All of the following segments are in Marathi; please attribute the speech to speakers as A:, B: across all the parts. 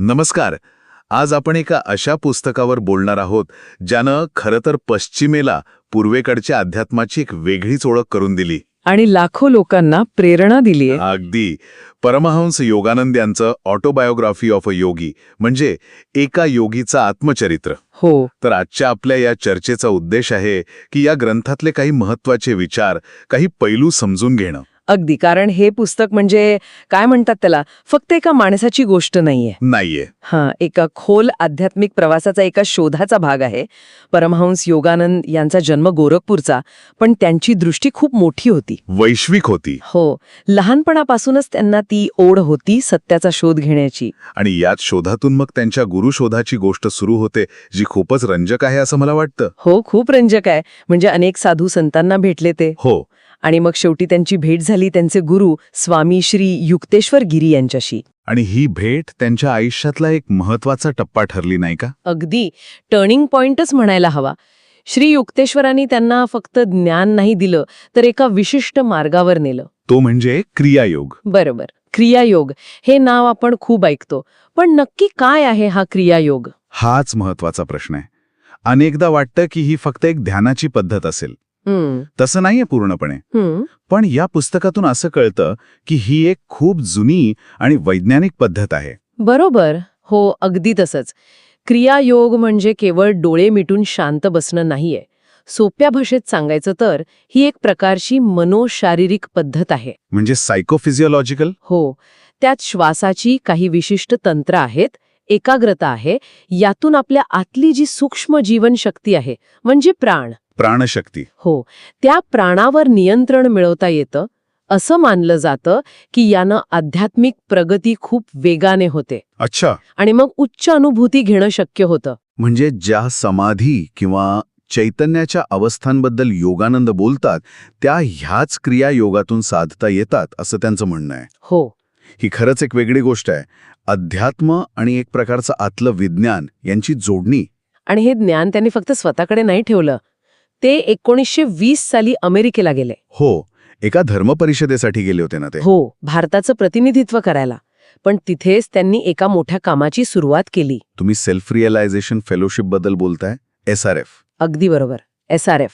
A: नमस्कार. आज आपण एका अशा पुस्तकावर बोलणार आहोत ज्यानं खरं तर पश्चिमेला पूर्वेकडच्या अध्यात्माची एक वेगळीच ओळख करून दिली.
B: आणि लाखो लोकांना प्रेरणा दिलीये
A: अगदी. परमहंस योगानंद यांचं ऑटोबायोग्राफी ऑफ अ योगी म्हणजे एका योगीचा आत्मचरित्र.
B: हो.
A: तर आजच्या आपल्या या चर्चेचा उद्देश आहे की या ग्रंथातले काही महत्त्वाचे विचार काही पैलू समजून घेणं.
B: अगदी. कारण हे पुस्तक म्हणजे काय म्हणतात त्याला? फक्त एका माणसाची गोष्ट नाहीये.
A: नाहीये.
B: हा एका खोल आध्यात्मिक प्रवासाचा एका शोधाचा भाग आहे. परमहंस योगानंद यांचा जन्म गोरखपूरचा पण त्यांची दृष्टी खूप मोठी होती.
A: वैश्विक होती.
B: हो लहानपणापासूनच त्यांना ती ओढ होती सत्याचा शोध घेण्याची.
A: आणि याच शोधातून मग त्यांच्या गुरुशोधाची गोष्ट सुरू होते जी खूपच रंजक आहे असं मला वाटतं.
B: हो खूप रंजक आहे. म्हणजे अनेक साधू संतांना भेटले ते.
A: हो.
B: आणि मग शेवटी त्यांची भेट झाली त्यांचे गुरु स्वामी श्री युक्तेश्वर गिरी यांच्याशी.
A: आणि ही भेट त्यांच्या आयुष्यातला एक महत्त्वाचा टप्पा ठरली नाही का?
B: अगदी. टर्निंग पॉइंटच म्हणायला हवा. श्री युक्तेश्वरांनी त्यांना फक्त ज्ञान नाही दिलं तर एका विशिष्ट मार्गावर नेलं.
A: तो म्हणजे क्रियायोग.
B: बरोबर. क्रियायोग. हे नाव आपण खूप ऐकतो. पण नक्की काय आहे हा क्रियायोग?
A: हाच महत्त्वाचा प्रश्न आहे. अनेकदा वाटतं की ही फक्त एक ध्यानाची पद्धत असेल. तसं नाहीये पूर्णपणे. पण या पुस्तकातून असं कळतं की ही एक खूप जुनी आणि वैज्ञानिक पद्धत आहे.
B: बरोबर. हो अगदी तसंच. क्रियायोग म्हणजे केवळ डोळे मिटून शांत बसणं नाहीये. सोप्या भाषेत सांगायचं तर ही एक प्रकारची मनोशारीरिक पद्धत आहे.
A: म्हणजे सायकोफिजिओलॉजिकल
B: हो. त्यात श्वासाची काही विशिष्ट तंत्र आहेत एकाग्रता आहे यातून आपल्या आतली जी सूक्ष्म जीवनशक्ती आहे म्हणजे प्राण.
A: प्राणशक्ती.
B: हो. त्या प्राणावर नियंत्रण मिळवता येतं असं मानलं जातं की यानं आध्यात्मिक प्रगती खूप वेगाने होते.
A: अच्छा.
B: आणि मग उच्च अनुभूती घेणं शक्य होतं.
A: म्हणजे ज्या समाधी किंवा चैतन्याच्या अवस्थांबद्दल योगानंद बोलतात त्या ह्याच क्रिया योगातून साधता येतात असं त्यांचं म्हणणं आहे.
B: हो.
A: ही खरंच एक वेगळी गोष्ट आहे. अध्यात्म आणि एक प्रकारचं आतलं विज्ञान यांची जोडणी.
B: आणि हे ज्ञान त्यांनी फक्त स्वतःकडे नाही ठेवलं. ते एकोणीसशे वीस साली अमेरिकेला गेले.
A: हो एका धर्मपरिषदेसाठी गेले होते ना ते.
B: हो भारताचं प्रतिनिधित्व करायला. पण तिथेच त्यांनी एका मोठ्या कामाची सुरुवात केली.
A: तुम्ही सेल्फ रिअलायझेशन फेलोशिपबद्दल बोलताय? S R F.
B: अगदी बरोबर. S R F.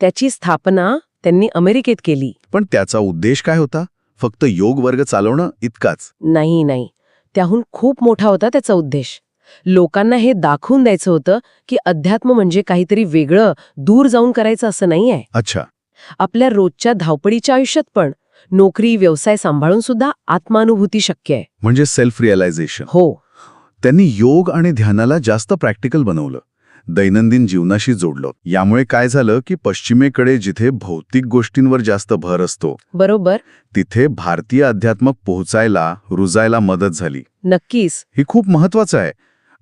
B: त्याची स्थापना त्यांनी अमेरिकेत केली.
A: पण त्याचा उद्देश काय होता? फक्त योग वर्ग चालवणं इतकाच.
B: नाही नाही. त्याहून खूप मोठा होता त्याचा उद्देश. लोकांना हे दाखवून द्यायचं होतं की अध्यात्म म्हणजे काहीतरी वेगळं दूर जाऊन करायचं असं नाही आहे
A: अच्छा.
B: आपल्या रोजच्या धावपळीच्या आयुष्यात पण नोकरी व्यवसाय सांभाळून सुद्धा आत्मानुभूती शक्य आहे.
A: म्हणजे सेल्फ रिअलायझेशन
B: हो.
A: त्यांनी योग आणि ध्यानाला जास्त प्रॅक्टिकल बनवलं. दैनंदिन जीवनाशी जोडलं. यामुळे काय झालं की पश्चिमेकडे जिथे भौतिक गोष्टींवर जास्त भर असतो
B: बरोबर.
A: तिथे भारतीय अध्यात्मक पोहोचायला रुजायला मदत झाली.
B: नक्कीच.
A: ही खूप महत्वाचं आहे.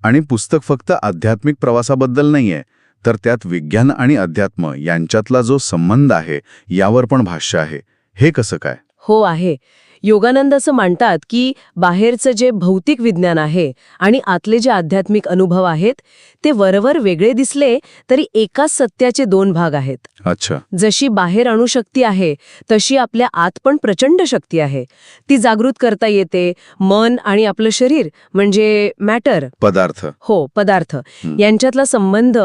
A: आणि पुस्तक फक्त आध्यात्मिक प्रवासाबद्दल नाहीये तर त्यात विज्ञान आणि अध्यात्म यांच्यातला जो संबंध आहे यावर पण भाष्य आहे. हे कसं काय?
B: हो आहे. योगानंद असं मांडतात की बाहेरचं जे भौतिक विज्ञान आहे आणि आतले जे आध्यात्मिक अनुभव आहेत ते वरवर वेगळे दिसले तरी एकाच सत्याचे दोन भाग आहेत.
A: अच्छा.
B: जशी बाहेर अणुशक्ती आहे तशी आपल्या आत पण प्रचंड शक्ती आहे. ती जागृत करता येते मन आणि आपलं शरीर म्हणजे मॅटर.
A: पदार्थ.
B: हो पदार्थ. यांच्यातला संबंध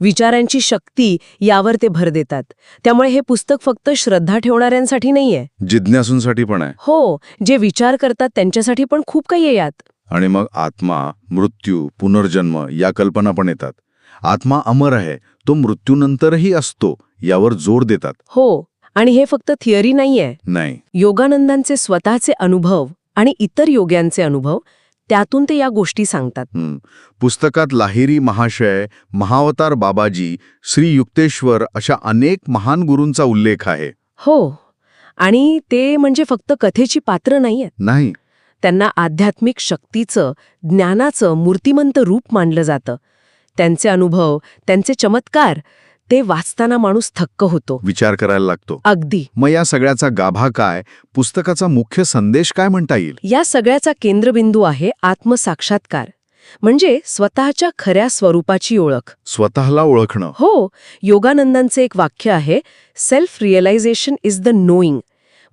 B: विचारांची शक्ती यावर ते भर देतात. त्यामुळे हे पुस्तक फक्त श्रद्धा ठेवणाऱ्यांसाठी नाहीये.
A: जिज्ञासूंसाठी पण आहे.
B: हो जे विचार करतात त्यांच्यासाठी पण खूप काही आहे यात.
A: आणि मग आत्मा मृत्यू पुनर्जन्म या कल्पना पण येतात. आत्मा अमर आहे तो मृत्यूनंतरही असतो यावर जोर देतात.
B: हो आणि हे फक्त थिअरी नाहीये.
A: नाही.
B: योगानंदांचे स्वतःचे अनुभव आणि इतर योग्यांचे अनुभव त्यातून ते या गोष्टी सांगतात.
A: हं. पुस्तकात लाहिरी महाशय महावतार बाबाजी श्री युक्तेश्वर अशा अनेक महान गुरूंचा उल्लेख आहे.
B: हो. आणि ते म्हणजे फक्त कथेची पात्र नाहीयेत.
A: नाही.
B: त्यांना आध्यात्मिक शक्तीचं ज्ञानाचं मूर्तिमंत रूप मानलं जातं. त्यांचे अनुभव त्यांचे चमत्कार ते वाचताना माणूस थक्क होतो.
A: विचार करायला लागतो.
B: अगदी.
A: मग या सगळ्याचा गाभा काय? पुस्तकाचा मुख्य संदेश काय म्हणता येईल?
B: या सगळ्याचा केंद्रबिंदू आहे आत्मसाक्षात्कार. म्हणजे स्वतःच्या खऱ्या स्वरूपाची ओळख.
A: स्वतःला ओळखणं.
B: हो योगानंदांचे एक वाक्य आहे self realization is the knowing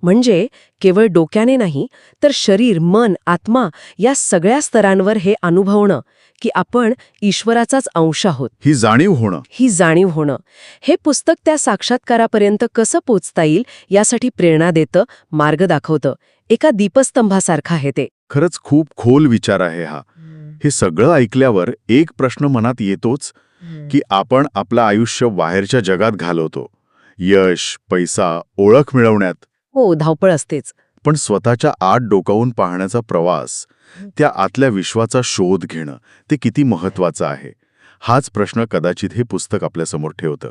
B: म्हणजे केवळ डोक्याने नाही तर शरीर मन आत्मा या सगळ्या स्तरांवर हे अनुभवणं की आपण ईश्वराचाच अंश आहोत.
A: ही जाणीव होणं.
B: ही जाणीव होणं. हे पुस्तक त्या साक्षात्कारापर्यंत कसं पोचता येईल यासाठी प्रेरणा देतं मार्ग दाखवतं. एका दीपस्तंभासारखं आहे ते.
A: खरंच खूप खोल विचार आहे हा. हे सगळं ऐकल्यावर एक प्रश्न मनात येतोच की आपण आपलं आयुष्य बाहेरच्या जगात घालवतो. यश पैसा ओळख मिळवण्यात.
B: हो धावपळ असतेच.
A: पण स्वतःच्या आत डोकावून पाहण्याचा प्रवास त्या आतल्या विश्वाचा शोध घेणं ते किती महत्वाचं आहे? हाच प्रश्न कदाचित हे पुस्तक आपल्यासमोर ठेवतं.